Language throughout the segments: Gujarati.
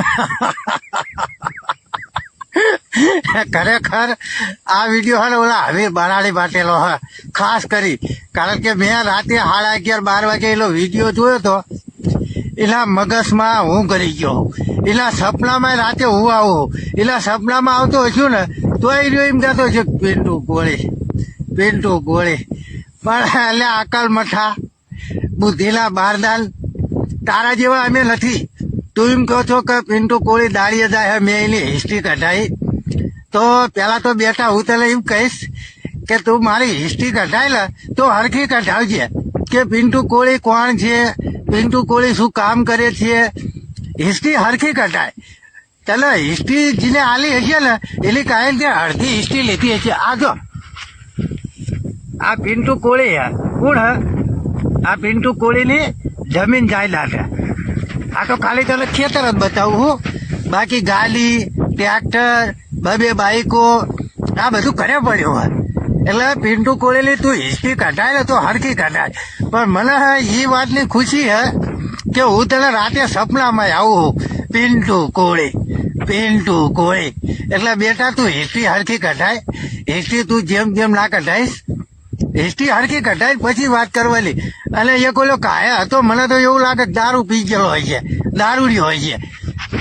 ખરેખર આ વીડિયો હે ઓલા હવે બરાડી બાટેલો હે. ખાસ કરી. કારણ કે મેં રાતે સાડા અગિયાર, બાર વાગે એલો વીડિયો જોયો તો, એલા મગજમાં હું કરી ગયો. એલા સપનામાં રાતે હું આવું? એલા સપનામાં આવતો હશું ને તો એ રહ્યો એમ કહેતો છે પિન્ટુ ગોળી પિન્ટુ ગોળી. પણ એટલે અકલ મઠા, બુદ્ધિલા બારદાન, તારા જેવા અમે નથી. તું એમ કહો છો કે પિન્ટુ કોળી દાડીએ જાય મેં એની હિસ્ટ્રી કઢાઈ. તો પેલા તો બેટા, હું તને એમ કહીશ કે તું મારી હિસ્ટ્રી કઢાય લે, તો હરખી કઢાવજે કે પિન્ટુ કોળી કોણ છે, પિન્ટુ કોળી શું કામ કરે છે. હિસ્ટ્રી હરખી કઢાય. ચાલો હિસ્ટ્રી જેને આલી હશે ને, એની કાંઈ તે અડધી હિસ્ટ્રી લીધી હશે. આ જો. આ પિન્ટુ કોળી હે. કોણ હે? આ પિન્ટુ કોળીની જમીન જાયદાદ હે. આ તો ખાલી તને ખેતર જ બતાવું હું. બાકી ગાડી, ટ્રેક્ટર, બબે બાઈકો, આ બધું ઘરે પડ્યું હોય. એટલે પિન્ટુ કોળેલી તું હિસ્ટ્રી કઢાય તો હરકી કઢાય. પણ મને એ વાતની ખુશી હે કે હું તને રાતે સપનામાં આવું પિન્ટુ કોળી પિન્ટુ કોળી. એટલે બેટા તું હિસ્ટ્રી હરકી કઢાય. હિસ્ટ્રી તું જેમ જેમ ના કઢાઈશ હિસ્ટ્રી હરકી કઢાય પછી વાત કરવાની. અને એ કોલો કાયા હતો. મને તો એવું લાગે દારૂ પી ગયેલો હોય છે. દારૂડી હોય છે.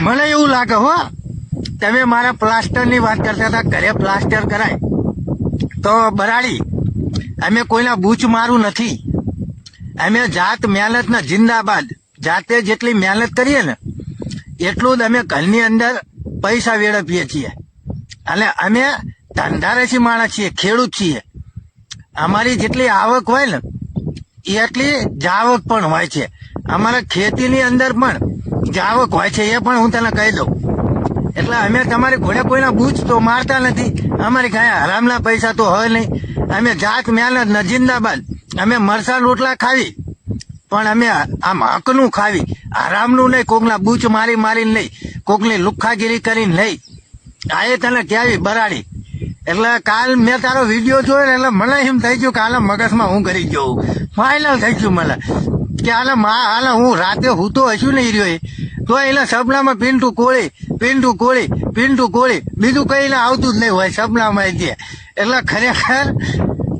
મને એવું લાગે, હો. તમે મારા પ્લાસ્ટરની વાત કરતા હતા, ઘરે પ્લાસ્ટર કરાય. તો બરાડી, અમે કોઈના બૂચ મારું નથી. અમે જાત મહેનતના જિંદાબાદ. જાતે જેટલી મહેનત કરીએ ને, એટલું જ અમે ઘરની અંદર પૈસા વેડફીએ છીએ. અને અમે ધંધારેસી માણસ છીએ, ખેડૂત છીએ. અમારી જેટલી આવક હોય ને એટલી જાવક પણ હોય છે. અમારા ખેતીની અંદર પણ જાવક હોય છે, એ પણ હું તને કહી દઉં. એટલે અમે તમારી ઘોડે કોઈના બૂજ તો મારતા નથી. અમારી કાંઈ હરામના પૈસા તો હોય નહીં. અમે જાત મહેનત ન જિંદાબાદ અમે મરસાં રોટલા ખાવી. પણ અમે આમ હકનું ખાવી. આરામનું નહીં, કોકના બૂચ મારી મારીને નહીં કોકની લુખ્ખાગીરી કરીને નહીં આ એ તને કહેવી બરાડી. એટલે કાલ મેં તારો વીડિયો જોયો ને એટલે મને એમ થઈ ગયું કે હાલે મગજમાં હું કરી ગયો ફાઇનલ થઈ ગયું મને. કે હાલે મા હાલે હું રાતે હું તો હશું નહીં રહ્યો. તો એના સપનામાં પિન્ટુ કોળી પિન્ટુ કોળી પિન્ટુ કોળી. બીજું કઈ આવતું જ નહીં હોય સપનામાં જે એટલે ખરેખર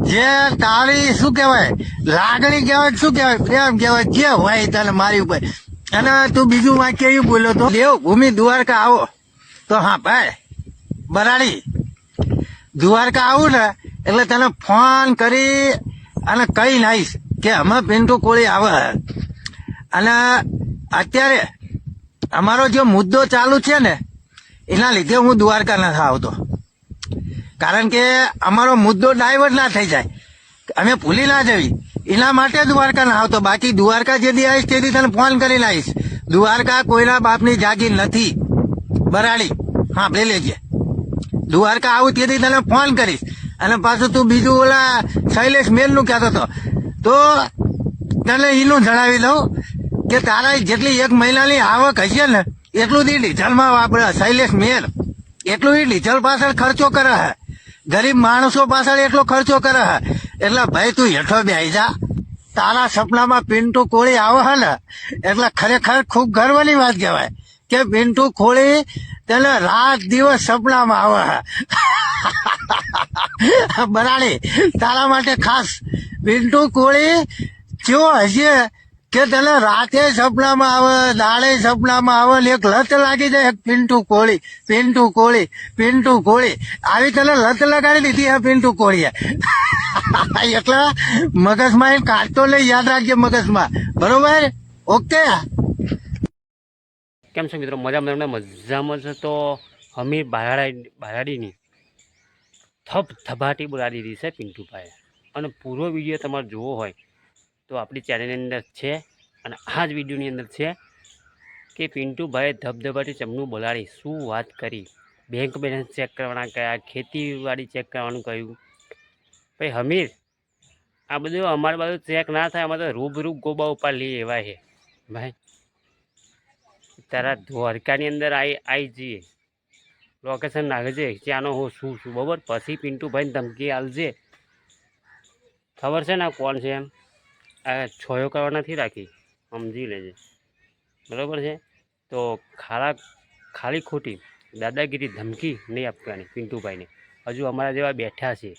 જે તારી શું કહેવાય? લાગણી કહેવાય શું કહેવાય? પ્રેમ કહેવાય જે હોય તને મારી ઉપર. અને તું બીજું વાક્ય એવું બોલ્યો તો દેવ ભૂમિ દ્વારકા આવો. તો હા, ભાઈ, બરાડી. દ્વારકા આવું ને, એટલે તને ફોન કરી અને કહી નાઈશ કે અમે પિન્ટુ કોળી આવે. અને અત્યારે અમારો જે મુદ્દો ચાલુ છે ને, એના લીધે હું દ્વારકા નથી આવતો. કારણ કે અમારો મુદ્દો ડાયવર્ટ ના થઈ જાય. અમે ભૂલી ના જવી. એના માટે દ્વારકા ના આવતો. બાકી દ્વારકા જેથી આવીશ તેથી તને ફોન કરીને આવીશ દ્વારકા કોઈના બાપની જાગીર નથી. બરાડી. હા લઈ લેજે. દ્વારકા આવું તેથી તને ફોન કરીશ. અને પાછું તું બીજું ઓલા શૈલેષ મેલનું કહેતો હતો. તો તને એનું જણાવી દઉં કે તારા જેટલી એક મહિનાની આવક હશે ને, એટલું જ ડીઝલમાં વાપરે શૈલેષ મેલ. એટલું એ ડીઝલ પાછળ ખર્ચો કરે હે. ગરીબ માણસો પાછળ એટલો ખર્ચો કરે હે. એટલે ભાઈ, તું હેઠો બેસી જા. તારા સપનામાં પિન્ટુ કોળી આવે હે ને, એટલે ખરેખર ખૂબ ગર્વની વાત કહેવાય કે પિન્ટુ કોળી તેને રાત દિવસ સપનામાં આવે. બરાડી તારા માટે ખાસ પિન્ટુ કોળી કેવો હશે કે તને રાતે સપનામાં આવે, દાડે સપનામાં આવે એક લત લાગી જાય પિન્ટુ કોળી પિન્ટુ કોળી પિન્ટુ કોળી. આવી તને લત લગાડી દીધી આ પિન્ટુ કોળીએ. એટલે મગજમાં એ કાઢતો લઈ યાદ રાખજે મગજમાં. બરોબર? ઓકે? કેમ છો મિત્રો? મજા તમને મજામાં છે તો હમીર બારાડી બારાડીની થપ થબાટી બોલાવી દીધી છે પિન્ટુભાઈએ. અને પૂરો વીડિયો તમારે જોવો હોય તો આપણી ચેનલની અંદર છે અને આ જ વિડીયોની અંદર છે કે પિન્ટુભાઈએ ધબધબાટી ચમનું બોલાડી શું વાત કરી? બેંક બેલેન્સ ચેક કરવાના કયા? ખેતીવાડી ચેક કરવાનું કહ્યું. ભાઈ હમીર, આ બધું અમારી બાજુ ચેક ના થાય, અમારે તો ગોબા ઉપર લઈ એવા છે. ભાઈ તારા દ્વારકાની અંદર આવી આવી જઈએ. લોકેશન નાખજે ત્યાંનો હું શું છું બરાબર? પછી પિન્ટુભાઈને ધમકી આલજે ખબર છે ને આ કોણ છે એમ? આ છોયો કરવા નથી રાખી સમજી લેજે. બરાબર છે? તો ખારા ખાલી ખોટી દાદાગીરી ધમકી નહીં આપવાની પિન્ટુભાઈને. હજુ અમારા જેવા બેઠા છે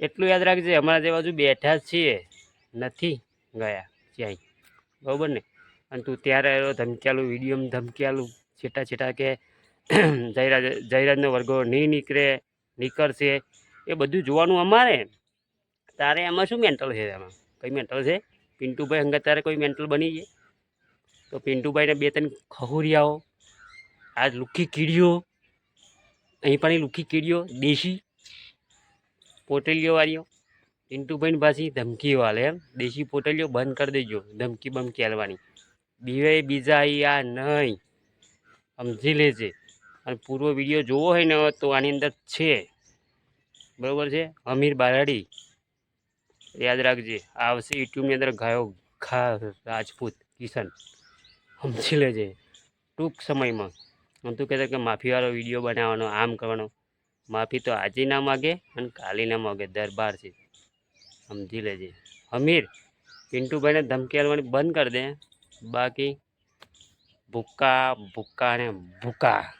એટલું યાદ રાખજે અમારા જેવા હજુ બેઠા જ છીએ. નથી ગયા ક્યાંય. બરાબર ને? અને તું ત્યારે આવ્યો, ધમક્યાલું, વિડીયોમાં ધમક્યાલું, છેટા છેટા કે જયરાજ, જયરાજનો વર્ગો નહીં નીકળે, નીકળશે, એ બધું જોવાનું અમારે. તારે એમાં શું મેન્ટલ છે એમાં કંઈ મેન્ટલ છે? પિન્ટુભાઈ હંગત તારે કોઈ મેન્ટલ બની છે? તો પિન્ટુભાઈને બે ત્રણ ખહુરિયાઓ આ લુખી કીડીઓ, અહીં પણ લુખી કીડીઓ, દેશી પોટેલીઓ વાળીઓ પિન્ટુભાઈની પાછી ધમકીઓ હાલે એમ, દેશી પોટેલીઓ બંધ કરી દેજો, ધમકી બમકી હાલવાની. બીવે બીજા આ નહીં. સમજી લેજે. અને પૂરો વીડિયો જોવો હોય ને તો આની અંદર છે. બરાબર છે? અમીર બારાડી યાદ રાખજે, આવશે યુટ્યુબની અંદર ગાયો ખા, રાજપૂત, કિશન. સમજી લેજે. ટૂંક સમયમાં. હું તું કહેતો કે માફીવાળો વીડિયો બનાવવાનો, આમ કરવાનો. માફી તો આજે ના માગે અને કાલે ના માગે. દરબાર છે. સમજી લેજે. અમીર, પિન્ટુભાઈને ધમકી આપવાની બંધ કરી દે. બાકી ભૂક્કા ભૂક્કા ને ભૂક્કા.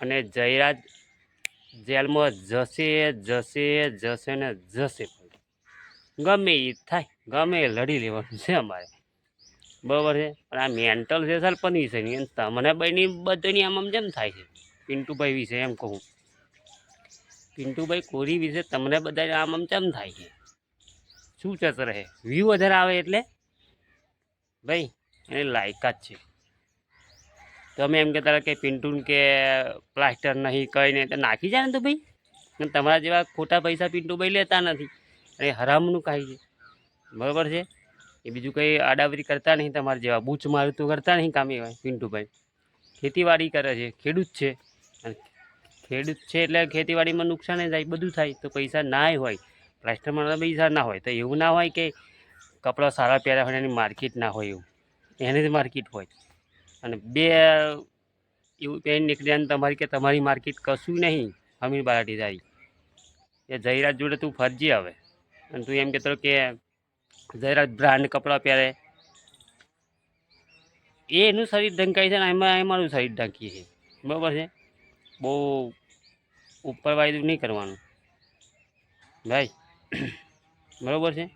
અને જયરાજ જેલમાં જશે જશે જશે ને જશે ગમે એ થાય, ગમે લડી લેવાનું છે અમારે. બરાબર છે? પણ આ મેન્ટલ છે સરપંચ વિશેની નહીં. તમને બની, બધાની આમ આમ જેમ થાય છે. પિન્ટુભાઈ વિશે એમ કહું. પિન્ટુભાઈ કોરી વિશે તમને બધા આમ આમ કેમ થાય છે. શું ચતર રહે? વ્યૂ વધારે આવે એટલે? ભાઈ એની લાયકાત છે. તમે એમ કહેતા હતા કે પિન્ટુન કે પ્લાસ્ટર નહીં કંઈ નહીં. તો નાખી જાય ને તો ભાઈ. તમારા જેવા ખોટા પૈસા પિન્ટુભાઈ લેતા નથી. અને હરામનું કાંઈ છે. બરાબર છે? એ બીજું કંઈ આડાવરી કરતા નહીં તમારા જેવા. બૂચ મારતું કરતા નહીં કામ એવા પિન્ટુભાઈ ખેતીવાડી કરે છે. ખેડૂત છે. અને ખેડૂત છે એટલે ખેતીવાડીમાં નુકસાન જાય બધું થાય. તો પૈસા ના હોય. પ્લાસ્ટરમાં પૈસા ના હોય. તો એવું ના હોય કે કપડાં સારા પહેર્યા હોય એની માર્કેટ ના હોય એવું. એને જ માર્કેટ હોય. અને બે એવું કહીને નીકળ્યા ને તમારી કે તમારી માર્કેટ કશું નહીં હમીર બારાટી જાય એ જયરાજ જોડે તું ફરજી આવે અને તું એમ કહેતો કે જયરાજ બ્રાન્ડ કપડાં પહેરે. એનું શરીર ઢંકાય છે ને એમાં અમારું શરીર ઢાંકીએ છીએ બરાબર છે? બહુ ઉપર વાયદું નહીં કરવાનું. ભાઈ, બરાબર છે?